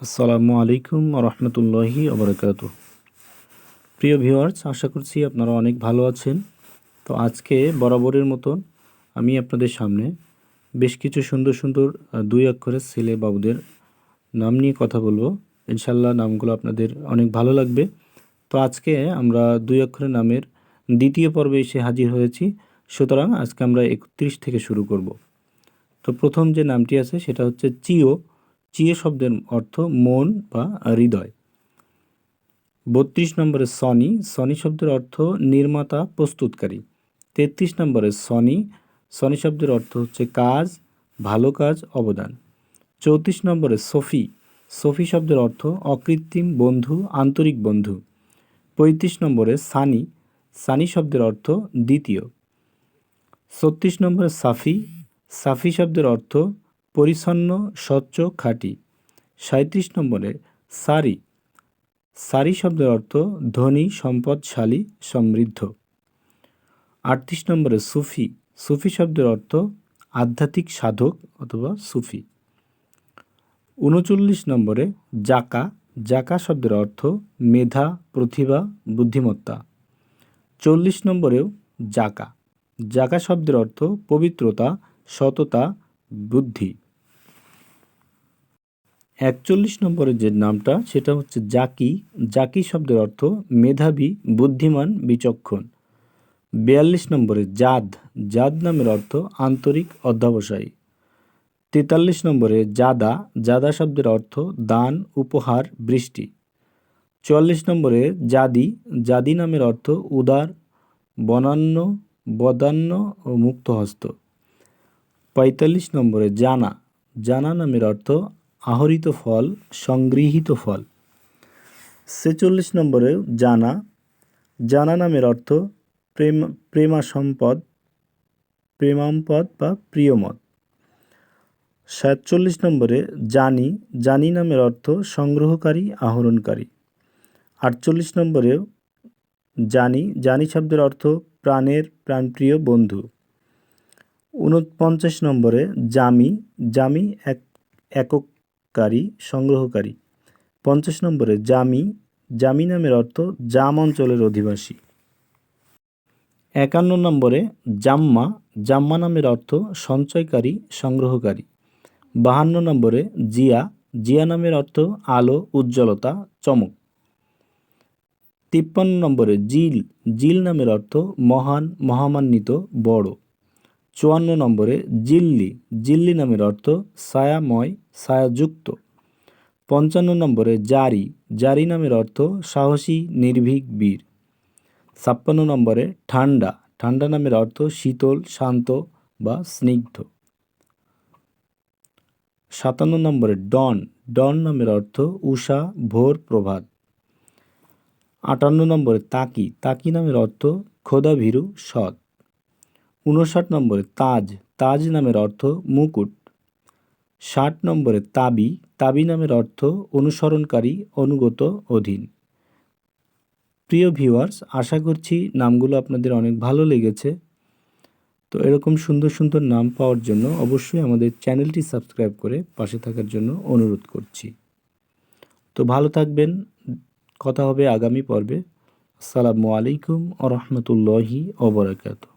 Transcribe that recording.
আসসালামু আলাইকুম রহমতুল্লাহি ওবরাকাতু। প্রিয় ভিউয়ার্স, আশা করছি আপনারা অনেক ভালো আছেন। তো আজকে বরাবরের মতন আমি আপনাদের সামনে বেশ কিছু সুন্দর সুন্দর দুই অক্ষরের ছেলে বাবুদের নাম নিয়ে কথা বলব। ইনশাল্লাহ নামগুলো আপনাদের অনেক ভালো লাগবে। তো আজকে আমরা দুই অক্ষরের নামের দ্বিতীয় পর্বে এসে হাজির হয়েছি। সুতরাং আজকে আমরা একত্রিশ থেকে শুরু করব। তো প্রথম যে নামটি আছে সেটা হচ্ছে চিও। চিয়ে শব্দের অর্থ মন বা হৃদয়। বত্রিশ নম্বরে সনি সনি শব্দের অর্থ নির্মাতা, প্রস্তুতকারী। তেত্রিশ নম্বরে সনি সনি শব্দের অর্থ হচ্ছে কাজ, ভালো কাজ, অবদান। চৌত্রিশ নম্বরে সফি সফি শব্দের অর্থ অকৃত্রিম বন্ধু, আন্তরিক বন্ধু। পঁয়ত্রিশ নম্বরে সানি সানি শব্দের অর্থ দ্বিতীয়। ছত্রিশ নম্বরে সাফি সাফি শব্দের অর্থ পরিচ্ছন্ন, স্বচ্ছ, খাঁটি। সাঁত্রিশ নম্বরে সারি। সারি শব্দের অর্থ ধনী, সম্পদশালী, সমৃদ্ধ। আটত্রিশ নম্বরে সুফি। সুফি শব্দের অর্থ আধ্যাত্মিক সাধক অথবা সুফি। উনচল্লিশ নম্বরে জাকা। জাকা শব্দের অর্থ মেধা, প্রতিভা, বুদ্ধিমত্তা। চল্লিশ নম্বরেও জাকা। জাকা শব্দের অর্থ পবিত্রতা, সততা, বুদ্ধি। একচল্লিশ নম্বরের যে নামটা, সেটা হচ্ছে জাকি। জাকি শব্দের অর্থ মেধাবী, বুদ্ধিমান, বিচক্ষণ। বিয়াল্লিশ নম্বরে জাদ। জাদ নামের অর্থ আন্তরিক, অধ্যবসায়ী। তেতাল্লিশ নম্বরে জাদা। জাদা শব্দের অর্থ দান, উপহার, বৃষ্টি। চুয়াল্লিশ নম্বরে জাদি। জাদি নামের অর্থ উদার, বনান্য, বদান্য ও মুক্তহস্ত। পঁয়তাল্লিশ নম্বরে জানা। জানা নামের অর্থ আহরিত ফল, সংগৃহীত ফল। ছেচল্লিশ নম্বরে জানা। জানা নামের অর্থ প্রেম প্রেমা সম্পদ প্রেমাম্পদ বা প্রিয়মত। সাতচল্লিশ নম্বরে জানি। জানি নামের অর্থ সংগ্রহকারী, আহরণকারী। আটচল্লিশ নম্বরে জানি। জানি শব্দের অর্থ প্রাণের প্রাণপ্রিয় বন্ধু। উনপঞ্চাশ নম্বরে জামি। জামি এক একককারী সংগ্রহকারী পঞ্চাশ নম্বরে জামি জামি নামের অর্থ জাম অঞ্চলের অধিবাসী। একান্ন নম্বরে জাম্মা জাম্মা নামের অর্থ সঞ্চয়কারী, সংগ্রহকারী। বাহান্ন নম্বরে জিয়া জিয়া নামের অর্থ আলো, উজ্জ্বলতা, চমক। তিপ্পান্ন নম্বরে জিল জিল নামের অর্থ মহান, মহামান্বিত, বড়। চুয়ান্ন নম্বরে জিল্লি। জিল্লি নামের অর্থ ছায়াময়, ছায়াযুক্ত। পঞ্চান্ন নম্বরে জারি। জারি নামের অর্থ সাহসী, নির্ভীক, বীর। ছাপ্পান্ন নম্বরে ঠান্ডা। ঠান্ডা নামের অর্থ শীতল, শান্ত বা স্নিগ্ধ। সাতান্ন নম্বরে ডন। ডন নামের অর্থ উষা, ভোর প্রভাত। আটান্ন নম্বরে তাকি। তাকি নামের অর্থ খোদা ভীরু সৎ। উনষাট নম্বরে তাজ তাজ নামের অর্থ মুকুট। ষাট নম্বরে তাবি তাবি নামের অর্থ অনুসরণকারী, অনুগত, অধীন। প্রিয় ভিউয়ার্স আশা করছি নামগুলো আপনাদের অনেক ভালো লেগেছে। তো এরকম সুন্দর সুন্দর নাম পাওয়ার জন্য অবশ্যই আমাদের চ্যানেলটি সাবস্ক্রাইব করে পাশে থাকার জন্য অনুরোধ করছি। তো ভালো থাকবেন, কথা হবে আগামী পর্বে। আসসালামু আলাইকুম আ রহমতুল্লাহি ওবরাকাতু